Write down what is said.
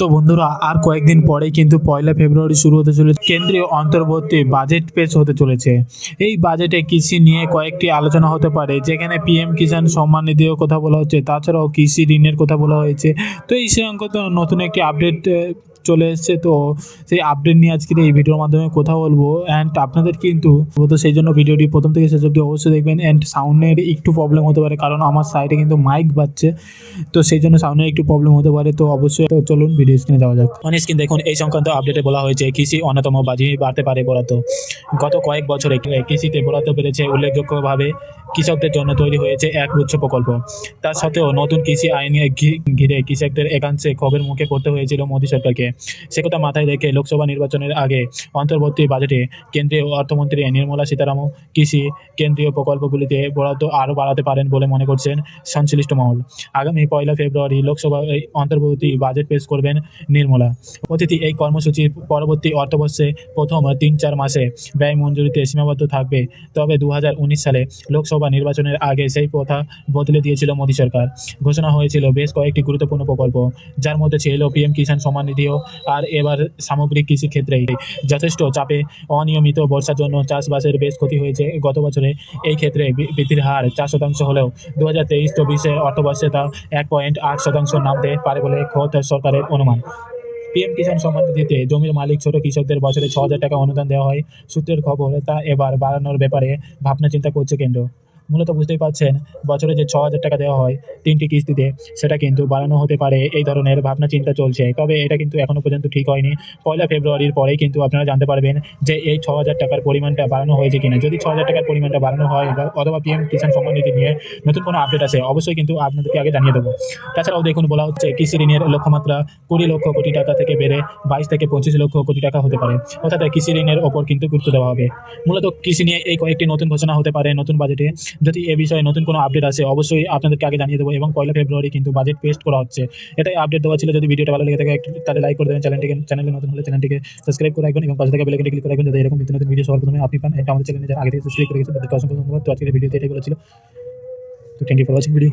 তো বন্ধুরা, আর কয়েকদিন পরেই কিন্তু পয়লা ফেব্রুয়ারি শুরু হতে চলেছে। কেন্দ্রীয় অন্তর্বর্তী বাজেট পেশ হতে চলেছে। এই বাজেটে কৃষি নিয়ে কয়েকটি আলোচনা হতে পারে, যেখানে পিএম কিষাণ সম্মান নিধিও কথা বলা হচ্ছে, তাছাড়াও কৃষি ঋণের কথা বলা হয়েছে। তো এই সংক্রান্ত নতুন একটি আপডেট চলে এসেছে। তো সেই আপডেট নিয়ে আজকের এই ভিডিওর মাধ্যমে কথা বলব। অ্যান্ড আপনাদের কিন্তু তো সেই জন্য ভিডিওটি প্রথম থেকে শেষ অবধি অবশ্যই দেখবেন। অ্যান্ড সাউন্ডের একটু প্রবলেম হতে পারে, কারণ আমার সাইডে কিন্তু মাইক বাজছে। তো সেই জন্য সাউন্ডের একটু প্রবলেম হতে পারে। তো অবশ্যই তো চলুন ভিডিও স্ক্রিনে যাওয়া যাক। অন স্ক্রিন দেখুন, এই সংক্রান্ত আপডেটে বলা হয়েছে, কৃষি অন্যতম বাজি বাড়তে পারে বরাদ্দ। গত কয়েক বছরে কৃষিতে বরাদ্দ বেড়েছে উল্লেখযোগ্যভাবে। কৃষকদের জন্য তৈরি হয়েছে এক গুচ্ছ প্রকল্প। তার সত্ত্বেও নতুন কৃষি আইনে ঘিরে কৃষকদের একাংশে ক্ষোভের মুখে পড়তে হয়েছিল মোদী সরকারকে। সে কথা মাথায় রেখে লোকসভা নির্বাচনের আগে অন্তর্বর্তী বাজেটে কেন্দ্রীয় অর্থমন্ত্রী নির্মলা সীতারামন কৃষি কেন্দ্রীয় প্রকল্পগুলিতে বরাদ্দ আরও বাড়াতে পারেন বলে মনে করছেন সংশ্লিষ্ট মহল। আগামী পয়লা ফেব্রুয়ারি লোকসভা অন্তর্বর্তী বাজেট পেশ করবেন নির্মলা। অতিথি এই কর্মসূচির পরবর্তী অর্থবর্ষে প্রথম তিন চার মাসে ব্যয় মঞ্জুরিতে সীমাবদ্ধ থাকবে। তবে দু হাজার উনিশ সালে লোকসভা নির্বাচনের আগে সেই প্রথা বদলে দিয়েছিল মোদী সরকার। ঘোষণা হয়েছিল বেশ কয়েকটি গুরুত্বপূর্ণ প্রকল্প, যার মধ্যে ছিল পিএম কিষাণ সম্মান নিধিও আর এবার সামগ্রিক কৃষি ক্ষেত্রেই যথেষ্ট চাপে অনিয়মিত বর্ষার জন্য চাষবাসের বেশ ক্ষতি হয়েছে। গত বছরে এই ক্ষেত্রে বৃদ্ধির হার চার শতাংশ হলেও দু হাজার তেইশ চব্বিশে অর্থবর্ষে তা এক পয়েন্ট আট শতাংশ নামতে পারে বলে খোদ সরকারের অনুমান। পিএম কিষাণ সম্মান নিধিতে জমির মালিক ছোট কৃষকদের বছরে ছ হাজার টাকা অনুদান দেওয়া হয়। সূত্রের খবর, তা এবার বাড়ানোর ব্যাপারে ভাবনা চিন্তা করছে কেন্দ্র। মূলত বুঝতেই পারছেন, বছরে যে ছ হাজার টাকা দেওয়া হয় তিনটি কিস্তিতে, সেটা কিন্তু বাড়ানো হতে পারে, এই ধরনের ভাবনা চিন্তা চলছে। তবে এটা কিন্তু এখনও পর্যন্ত ঠিক হয়নি। পয়লা ফেব্রুয়ারির পরেই কিন্তু আপনারা জানতে পারবেন যে এই ছ হাজার টাকার পরিমাণটা বাড়ানো হয়েছে কিনা। যদি ছ হাজার টাকার পরিমাণটা বাড়ানো হয় অথবা পিএম কিষাণ সম্মান নিধি নিয়ে নতুন কোনো আপডেট আছে অবশ্যই কিন্তু আপনাদেরকে আগে জানিয়ে দেবো। তাছাড়াও দেখুন, বলা হচ্ছে কৃষি ঋণের লক্ষ্যমাত্রা কুড়ি লক্ষ কোটি টাকা থেকে বেড়ে বাইশ থেকে পঁচিশ লক্ষ কোটি টাকা হতে পারে। অর্থাৎ কৃষি ঋণের ওপর কিন্তু গুরুত্ব দেওয়া হবে। মূলত কৃষি নিয়ে এই কয়েকটি নতুন ঘোষণা হতে পারে নতুন বাজেটে যদি এ বিষয়ে নতুন কোনো আপডেট আসে, অবশ্যই আপনাদেরকে আগে জানিয়ে দেবো এবং পয়লা ফেব্রুয়ারি কিন্তু বাজেট পেস্ট করা হচ্ছে। এটাই আপডেট দেওয়া ছিল। যদি ভিডিওটা ভালো লেগে থাকে তাহলে লাইক করে দেবেন চ্যানেলটিকে চ্যানেলে নতুন হলে চ্যানেলটিকে সাবস্ক্রাইব করে রাখবেন এবং পাশে থেকে বেলাইকনে ক্লিক করে রাখবেন যাতে এরকম নতুন ভিডিও সবার প্রথমে আপনি পান। এটা আমাদের চ্যানেলে আগে থেকে সাবস্ক্রাইব করে গেছেন তাদেরকে অসংখ্য ধন্যবাদ। তো আজকের ভিডিওতে এটাই বলেছিল। তো thank you for watching video